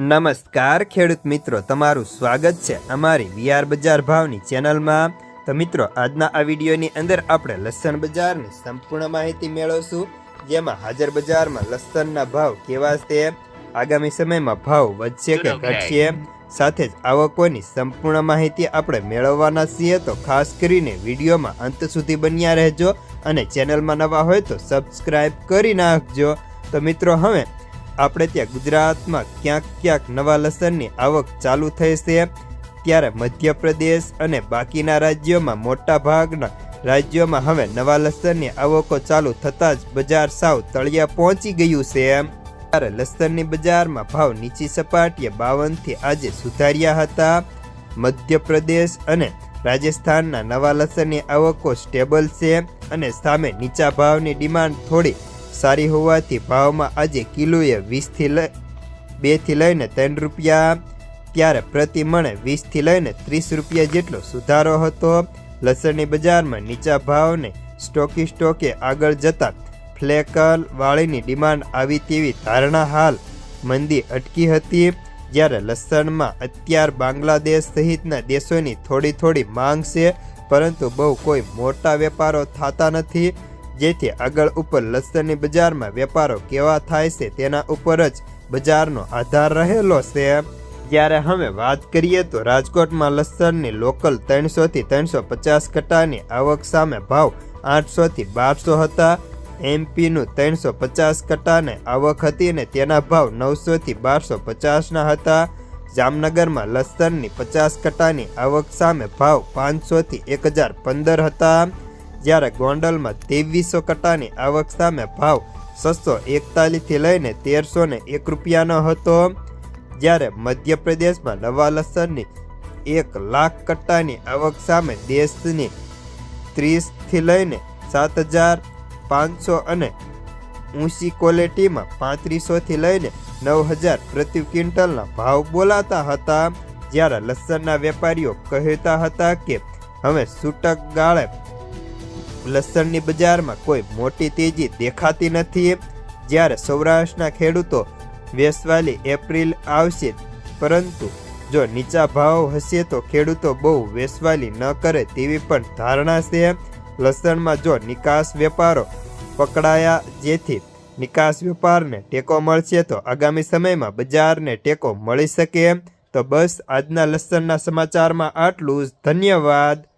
નમસ્કાર ખેડૂત મિત્રો. તમારું સ્વાગત છે અમારી વીઆર બજાર ભાવની ચેનલમાં. તો મિત્રો આજના આ વિડીયોની અંદર આપણે લસણ બજારની સંપૂર્ણ માહિતી મેળવશું જેમાં હાજર બજારમાં લસણના ભાવ કેવા છે આગામી સમયમાં ભાવ વધશે કે ઘટશે સાથે જ આવકોની સંપૂર્ણ માહિતી આપણે મેળવવાના છીએ. તો ખાસ કરીને વિડીયોમાં અંત સુધી બન્યા રહેજો અને ચેનલમાં નવા હોય તો સબસ્ક્રાઈબ કરી નાખજો. તો મિત્રો હવે આપણે ત્યાં ગુજરાતમાં ક્યાંક ક્યાંક નવા લસણની આવક ચાલુ થઈ છે. ત્યારે મધ્યપ્રદેશ અને બાકીના રાજ્યોમાં મોટા ભાગના રાજ્યોમાં હવે નવા લસણની આવકો ચાલુ થતાં જ બજાર સાવ તળિયા પહોંચી ગયું છે. ત્યારે લસણની બજારમાં ભાવ નીચી સપાટીએ બાવનથી આજે સુધાર્યા હતા. મધ્યપ્રદેશ અને રાજસ્થાનના નવા લસણની આવકો સ્ટેબલ છે અને સામે નીચા ભાવની ડિમાન્ડ થોડી સારી હોવાથી ભાવમાં આજે કિલોએ વીસથી લઈ, બેથી લઈને ત્રણ રૂપિયા, ત્યારે પ્રતિ મણે વીસથી લઈને ત્રીસ રૂપિયા જેટલો સુધારો હતો. લસણની બજારમાં નીચા ભાવને સ્ટોકી સ્ટોકે આગળ જતાં ફ્લેકલ વાળીની ડિમાન્ડ આવી તેવી ધારણા હાલ મંદી અટકી હતી, જ્યારે લસણમાં અત્યાર બાંગ્લાદેશ સહિતના દેશોની થોડી થોડી માંગ છે, પરંતુ બહુ કોઈ મોટા વેપારો થતા નથી. જેથી આગળ ઉપર લસણની બજારમાં વેપારો કેવા થાય છે તેના ઉપર જ બજારનો આધાર રહેલો છે. જ્યારે હવે વાત કરીએ તો રાજકોટમાં લસણની લોકલ ત્રણસોથી ત્રણસો પચાસ કટ્ટાની આવક સામે ભાવ આઠસોથી બારસો હતા. એમપીનું ત્રણસો પચાસ કટ્ટાને આવક હતી ને તેના ભાવ નવસોથી બારસો પચાસના હતા. જામનગરમાં લસણની પચાસ કટ્ટાની આવક સામે ભાવ પાંચસોથી એક હજાર પંદર હતા. જ્યારે ગોંડલમાં ત્રેવીસો કટ્ટાની આવક સામે ભાવ છસો એકતાલીસથી લઈને તેરસો ને એક રૂપિયાનો હતો, જ્યારે મધ્યપ્રદેશમાં નવા લસણની એક લાખ કટ્ટાની આવક સામે દેશની ત્રીસથી લઈને સાત હજાર પાંચસો અને ઊંચી ક્વોલિટીમાં પાંત્રીસોથી લઈને નવ હજાર પ્રતિ ક્વિન્ટલના ભાવ બોલાતા હતા, જ્યારે લસણના વેપારીઓ કહેતા હતા કે, હવે છૂટક ગાળે લસણની બજારમાં કોઈ મોટી તેજી દેખાતી નથી જ્યારે સૌરાષ્ટ્રના ખેડૂતો વેસવાલી, એપ્રિલ આવશે, પરંતુ જો નીચા ભાવ હશે તો ખેડૂતો બહુ વેસવાલી ન કરે તેવી પણ ધારણા છે લસણમાં જો નિકાસ વેપારો પકડાયા જેથી નિકાસ વેપારને ટેકો મળશે તો આગામી સમયમાં બજારને ટેકો મળી શકે તો બસ આજના લસણના સમાચારમાં આટલું જ. ધન્યવાદ.